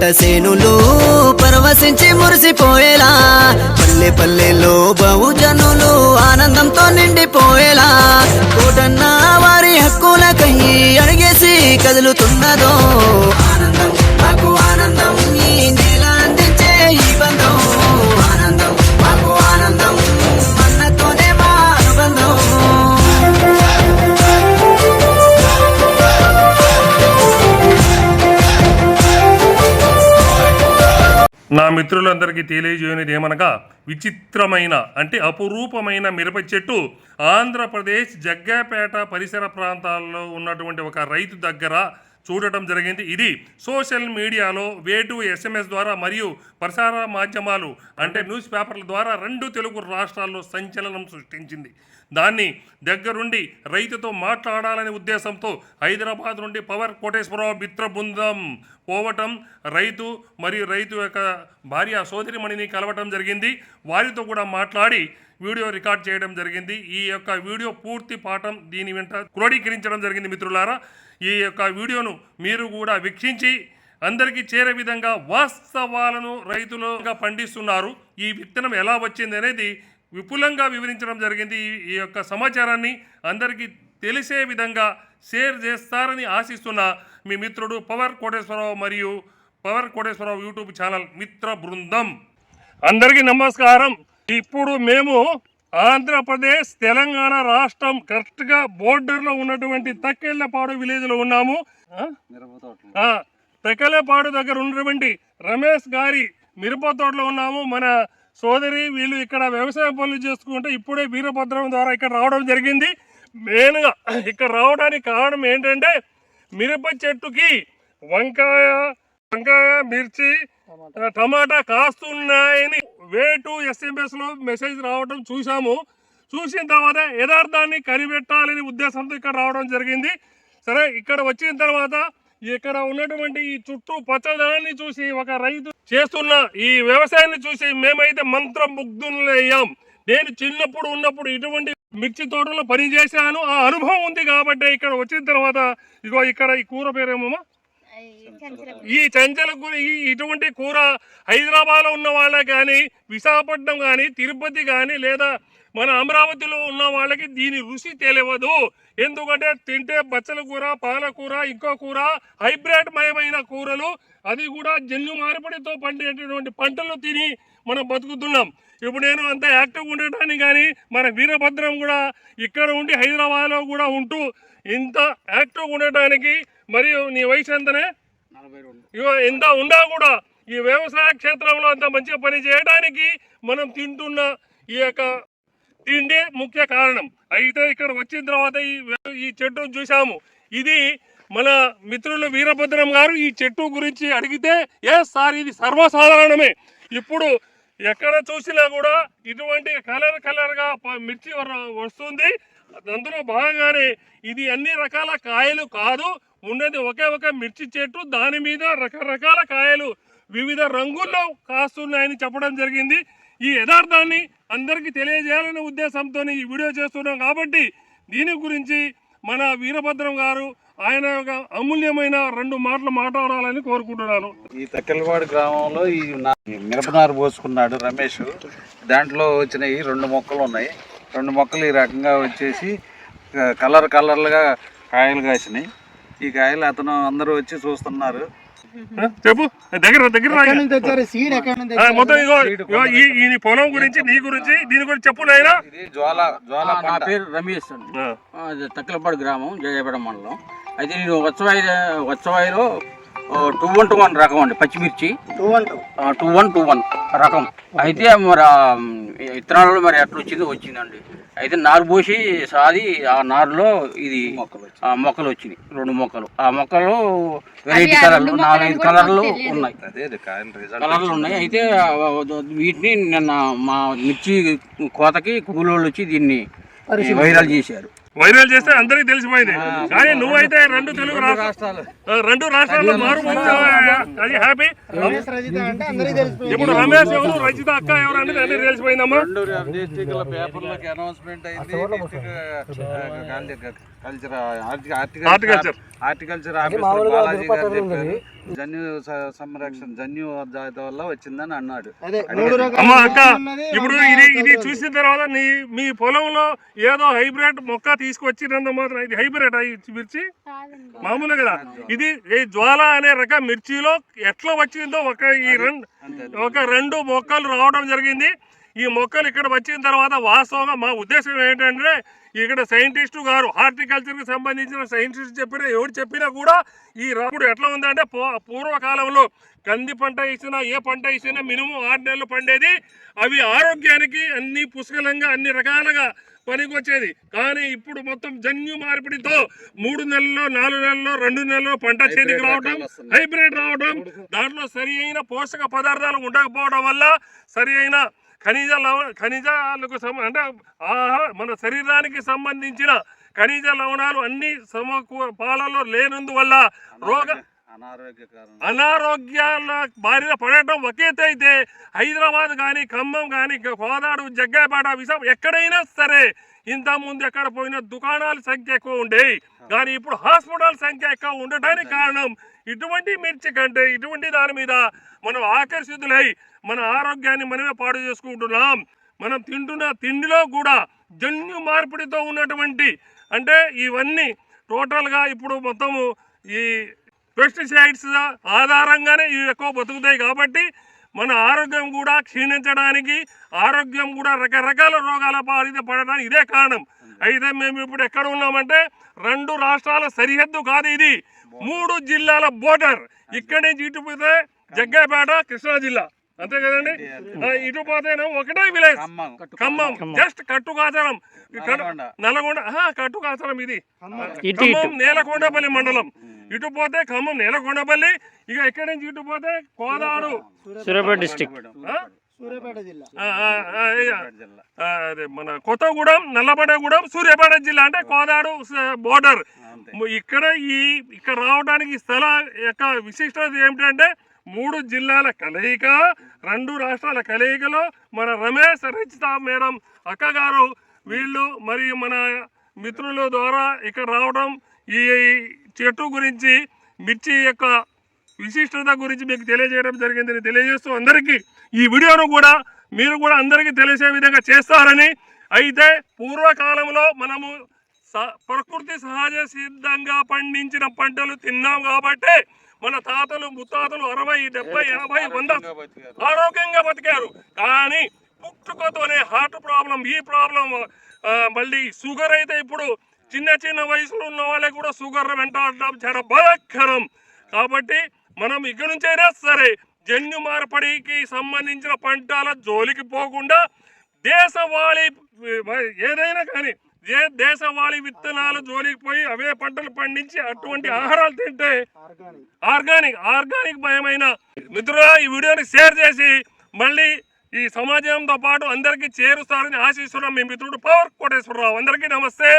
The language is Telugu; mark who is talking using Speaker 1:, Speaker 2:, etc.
Speaker 1: పంట సేనులు పరవశించి మురిసిపోయేలా. పల్లె పల్లెలో బహుజనులు ఆనందంతో నిండిపోయేలా. కోటన్న వారి హక్కులకై అడిగేసి కదులుతున్నదో
Speaker 2: నా మిత్రులందరికీ తెలియజేయనిది ఏమనగా విచిత్రమైన అంటే అపురూపమైన మిరప చెట్టు ఆంధ్రప్రదేశ్ జగ్గాపేట పరిసర ప్రాంతాల్లో ఉన్నటువంటి ఒక రైతు దగ్గర చూడటం జరిగింది. ఇది సోషల్ మీడియాలో వేటు ఎస్ఎంఎస్ ద్వారా మరియు ప్రసార మాధ్యమాలు అంటే న్యూస్ పేపర్ల ద్వారా రెండు తెలుగు రాష్ట్రాల్లో సంచలనం సృష్టించింది. దాన్ని దగ్గరుండి రైతుతో మాట్లాడాలనే ఉద్దేశంతో హైదరాబాద్ నుండి పవర్ కోటేశ్వరరావు మిత్ర బృందం పోవటం రైతు మరియు రైతు యొక్క భార్య సోదరిమణిని కలవటం జరిగింది. వారితో కూడా మాట్లాడి వీడియో రికార్డ్ చేయడం జరిగింది. ఈ యొక్క వీడియో పూర్తి పాఠం దీని వెంట క్రోడీకరించడం జరిగింది మిత్రులారా. ఈ యొక్క వీడియోను మీరు కూడా వీక్షించి అందరికీ చేరే విధంగా వాస్తవాలను రైతులుగా పండిస్తున్నారు. ఈ విత్తనం ఎలా వచ్చింది అనేది విపులంగా వివరించడం జరిగింది. ఈ- యొక్క సమాచారాన్ని అందరికీ తెలిసే విధంగా షేర్ చేస్తారని ఆశిస్తున్న మీ మిత్రుడు పవర్ కోటేశ్వరరావు మరియు పవర్ కోటేశ్వరరావు యూట్యూబ్ ఛానల్ మిత్ర బృందం. అందరికీ నమస్కారం. ఇప్పుడు మేము ఆంధ్రప్రదేశ్ తెలంగాణ రాష్ట్రం కరెక్ట్గా బోర్డర్లో ఉన్నటువంటి తక్కెళ్ళపాడు విలేజ్లో ఉన్నాము. తక్కెళ్ళపాడు దగ్గర ఉన్నటువంటి రమేష్ గారి మిరప తోటలో ఉన్నాము. మన సోదరి వీళ్ళు ఇక్కడ వ్యవసాయ పనులు చేసుకుంటే ఇప్పుడే వీరభద్రం ద్వారా ఇక్కడ రావడం జరిగింది. మెయిన్గా ఇక్కడ రావడానికి కారణం ఏంటంటే మిరప చెట్టుకి వంకాయ వంకాయ మిర్చి టమాటా. కాస్తున్నాయని వే టు ఎస్ఎంఎస్లో మెసేజ్ రావడం చూసాము చూసిన తర్వాత యథార్థాన్ని కనిపెట్టాలని ఉద్దేశంతో ఇక్కడ రావడం జరిగింది. సరే ఇక్కడ వచ్చిన తర్వాత ఇక్కడ ఉన్నటువంటి ఈ చుట్టూ పచ్చదనాన్ని చూసి ఒక రైతు చేస్తున్న ఈ వ్యవసాయాన్ని చూసి మేమైతే మంత్రముగ్ధులయ్యాం నేను చిన్నప్పుడు ఉన్నప్పుడు ఇటువంటి మిర్చి తోటలో పని చేశాను ఆ అనుభవం ఉంది కాబట్టి ఇక్కడ వచ్చిన తర్వాత ఇగో ఇక్కడ ఈ కూర పేరేమో ఈ చంచల ఇటువంటి కూర హైదరాబాద్లో ఉన్న వాళ్ళకి కానీ విశాఖపట్నం కానీ తిరుపతి కానీ లేదా మన అమరావతిలో ఉన్న వాళ్ళకి దీని రుచి తెలియదు. ఎందుకంటే తింటే బచ్చల కూర పాలకూర ఇంకో కూర హైబ్రిడ్ మయమైన కూరలు అది కూడా జన్యు మార్పిడితో పండేటటువంటి పంటలు తిని మనం బతుకుతున్నాం. ఇప్పుడు నేను అంత యాక్టివ్గా ఉండటానికి కానీ మన వీరభద్రం కూడా ఇక్కడ ఉండి హైదరాబాద్లో కూడా ఉంటూ ఇంత యాక్టివ్గా ఉండటానికి మరియు నీ వయసు ఎంతనే? ఇగో ఎంత ఉన్నా కూడా ఈ వ్యవసాయ క్షేత్రంలో అంత మంచిగా పని చేయడానికి మనం తింటున్న ఈ యొక్క తిండే ముఖ్య కారణం. అయితే ఇక్కడ వచ్చిన తర్వాత ఈ ఈ చెట్టును చూసాము ఇది మన మిత్రులు వీరభద్రం గారు ఈ చెట్టు గురించి అడిగితే ఏ సార్ ఇది సర్వసాధారణమే. ఇప్పుడు ఎక్కడ చూసినా కూడా ఇటువంటి కలర్ కలర్గా మిర్చి వస్తుంది. అందులో భాగంగానే ఇది అన్ని రకాల కాయలు కాదు. ఉండేది ఒకే ఒక మిర్చి చెట్టు దాని మీద రకరకాల కాయలు వివిధ రంగుల్లో కాస్తున్నాయని చెప్పడం జరిగింది. ఈ యథార్థాన్ని అందరికీ తెలియజేయాలనే ఉద్దేశంతో ఈ వీడియో చేస్తున్నాం కాబట్టి దీని గురించి మన వీరభద్రం గారు ఆయన యొక్క అమూల్యమైన రెండు మాటలు మాట్లాడాలని కోరుకుంటున్నాను.
Speaker 3: ఈ తక్కెలవాడు గ్రామంలో ఈ మిరపనారు పోసుకున్నాడు రమేష్. దాంట్లో వచ్చినాయి రెండు మొక్కలు ఉన్నాయి. రెండు మొక్కలు ఈ రకంగా వచ్చేసి కలర్ కలర్లుగా కాయలు కాసినాయి. ఈ కాయలు అతను అందరూ వచ్చి చూస్తున్నారు.
Speaker 2: చెప్పు. దగ్గర దగ్గర మొత్తం ఇగో ఇగో ఈ ఈ నీ పొలం గురించి నీ గురించి దీని గురించి చెప్పు నాయనా.
Speaker 3: ఇది జ్వాల జ్వాల
Speaker 4: నా
Speaker 3: పంట.
Speaker 4: పేరు రమేష్ అండి.
Speaker 2: ఆ,
Speaker 4: ఆ, ఇది తక్కిలపాడు గ్రామం జయపేట మండలం. అయితే నేను వచ్చవాయి వచ్చవాయిలో టూ వన్ టూ వన్ రకం అండి పచ్చిమిర్చి.
Speaker 5: Two one two.
Speaker 4: Two one two one రకం. అయితే మరి ఆ, మరి ఎట్లా వచ్చిందో వచ్చిందండి. అయితే నారు పోసి సాది ఆ నారులో ఇది ఆ, మొక్కలు వచ్చినాయి రెండు మొక్కలు. ఆ మొక్కలు వెరైటీ కలర్లు నాలుగైదు కలర్లు ఉన్నాయి. కలర్లు ఉన్నాయి. అయితే వీటిని నిన్న మా మిర్చి కోతకి కూలోళ్ళు వచ్చి దీన్ని వైరల్ చేశారు.
Speaker 2: వైరల్ చేస్తే అందరికి తెలిసిపోయింది. కానీ నువ్వైతే రెండు తెలుగు రాష్ట్రాలు. రెండు రాష్ట్రాల్లో మారు అది హ్యాపీ
Speaker 5: రమేష్ రజిత అంటే అందరికీ తెలిసిపోయింది.
Speaker 2: ఇప్పుడు రమేష్ ఎవరు? రజిత అక్క ఎవరు అనేది అన్ని తెలిసిపోయిందమ్మా.
Speaker 3: హార్టికల్చర్ జన్యు సంరక్షణ జన్యు వల్ల వచ్చిందని అన్నాడు.
Speaker 2: అమ్మా అక్క ఇప్పుడు ఇది ఇది. చూసిన తర్వాత నీ మీ పొలంలో ఏదో హైబ్రిడ్ మొక్క తీసుకొచ్చినంత మాత్రం ఇది హైబ్రిడ్ మిర్చి. మామూలే కదా. ఇది ఈ జ్వాల అనే రకం మిర్చిలో ఎట్లా వచ్చిందో ఒక ఈ రెండు ఒక రెండు మొక్కలు రావడం జరిగింది. ఈ మొక్కలు ఇక్కడ వచ్చిన తర్వాత వాస్తవంగా మా ఉద్దేశం ఏంటంటే ఇక్కడ సైంటిస్టు గారు హార్టికల్చర్కి సంబంధించిన సైంటిస్ట్ చెప్పిన ఎవరు చెప్పినా కూడా ఈ రాముడు ఎట్లా ఉందంటే పూ- పూర్వకాలంలో కంది పంట ఇచ్చినా ఏ పంట ఇచ్చినా మినిమం ఆరు నెలలు పండేది. అవి ఆరోగ్యానికి అన్ని పుష్కలంగా అన్ని రకాలుగా పనికొచ్చేది. కానీ ఇప్పుడు మొత్తం జన్యు మార్పిడితో మూడు నెలల్లో నాలుగు నెలల్లో రెండు నెలల్లో పంట చేతికి రావడం హైబ్రిడ్ రావడం దాంట్లో సరి అయిన పోషక పదార్థాలు ఉండకపోవడం వల్ల సరి అయిన ఖనిజ లవ ఖనిజాలకు అంటే మన శరీరానికి సంబంధించిన ఖనిజ లవణాలు అన్ని సమకూ పాలలో లేనందువల్ల రోగ అనారోగ్యాల బారిన పడటం ఒకే ఎత్తు అయితే హైదరాబాద్ కానీ ఖమ్మం కానీ కోదాడు జగ్గాపేట విశాఖ ఎక్కడైనా సరే ఇంత ముందు ఎక్కడ పోయిన దుకాణాల సంఖ్య ఎక్కువ ఉండేవి కానీ ఇప్పుడు హాస్పిటల్ సంఖ్య ఎక్కువ ఉండటానికి కారణం ఇటువంటి మిర్చి కంటే ఇటువంటి దాని మీద మనం ఆకర్షితులై మన ఆరోగ్యాన్ని మనమే పాడు చేసుకుంటున్నాం. మనం తింటున్న తిండిలో కూడా జన్యు మార్పిడితో ఉన్నటువంటి అంటే ఇవన్నీ టోటల్గా ఇప్పుడు మొత్తము ఈ పెస్టిసైడ్స్ ఆధారంగానే ఇవి ఎక్కువ బతుకుతాయి కాబట్టి మన ఆరోగ్యం కూడా క్షీణించడానికి ఆరోగ్యం కూడా రకరకాల రోగాల బారిన పడడానికి ఇదే కారణం. అయితే మేము ఇప్పుడు ఎక్కడ ఉన్నామంటే రెండు రాష్ట్రాల సరిహద్దు కాదు ఇది. మూడు జిల్లాల బోర్డర్ ఇక్కడి నుంచి ఇటు పోతే జగ్గాపేట కృష్ణా జిల్లా. అంతే కదండి? ఆ, ఇటు పోతేనే ఒకటే విలేజ్.
Speaker 3: ఖమ్మం.
Speaker 2: జస్ట్ కట్టుకాచలం. ఇక్కడ
Speaker 3: నల్గొండ.
Speaker 2: కట్టుకాచలం ఇది. ఖమ్మం నేలకొండపల్లి మండలం. ఇటు పోతే ఖమ్మం నేలకొండపల్లి ఇక ఇక్కడి నుంచి ఇటు పోతే కోదాడు
Speaker 6: సూర్యాపేట డిస్టిక్
Speaker 2: అదే మన కొత్తగూడెం నల్లబడగూడెం సూర్యాపేట జిల్లా అంటే కోదాడు బోర్డర్. ఇక్కడ ఈ ఇక్కడ రావడానికి ఈ స్థల యొక్క విశిష్టత ఏమిటంటే మూడు జిల్లాల కలయిక రెండు రాష్ట్రాల కలయికలో మన రమేష్ రచిత మేడం అక్కగారు వీళ్ళు మరియు మన మిత్రుల ద్వారా ఇక్కడ రావడం ఈ చెట్టు గురించి మిర్చి యొక్క విశిష్టత గురించి మీకు తెలియజేయడం జరిగిందని తెలియజేస్తూ అందరికీ ఈ వీడియోను కూడా మీరు కూడా అందరికీ తెలిసే విధంగా చేస్తారని అయితే పూర్వకాలంలో మనము స- ప్రకృతి సహజ సిద్ధంగా పండించిన పంటలు తిన్నాం కాబట్టి మన తాతలు ముత్తాతలు అరవై డెబ్బై యాభై వంద ఆరోగ్యంగా బతికారు. కానీ పుట్టుకతోనే హార్ట్ ప్రాబ్లం ఈ ప్రాబ్లం మళ్ళీ షుగర్ అయితే ఇప్పుడు చిన్న చిన్న వయసులో ఉన్న వాళ్ళకి కూడా షుగర్ వెంటాడడం చాలా భయంకరం కాబట్టి మనం ఇక నుంచైనా సరే జన్యు మార్పిడికి సంబంధించిన పంటల జోలికి పోకుండా దేశవాళీ ఏదైనా కానీ ఏ దేశవాళీ విత్తనాల జోలికి పోయి అవే పంటలు పండించి అటువంటి ఆహారాలు తింటే ఆర్గానిక్ ఆర్గానిక్ భయమైన. మిత్రులా ఈ వీడియోని షేర్ చేసి మళ్ళీ ఈ సమాజంతో పాటు అందరికీ చేరుస్తారని ఆశిస్తున్నాం మీ మిత్రుడు పవర్ కోటేశ్వరరావు. అందరికీ నమస్తే.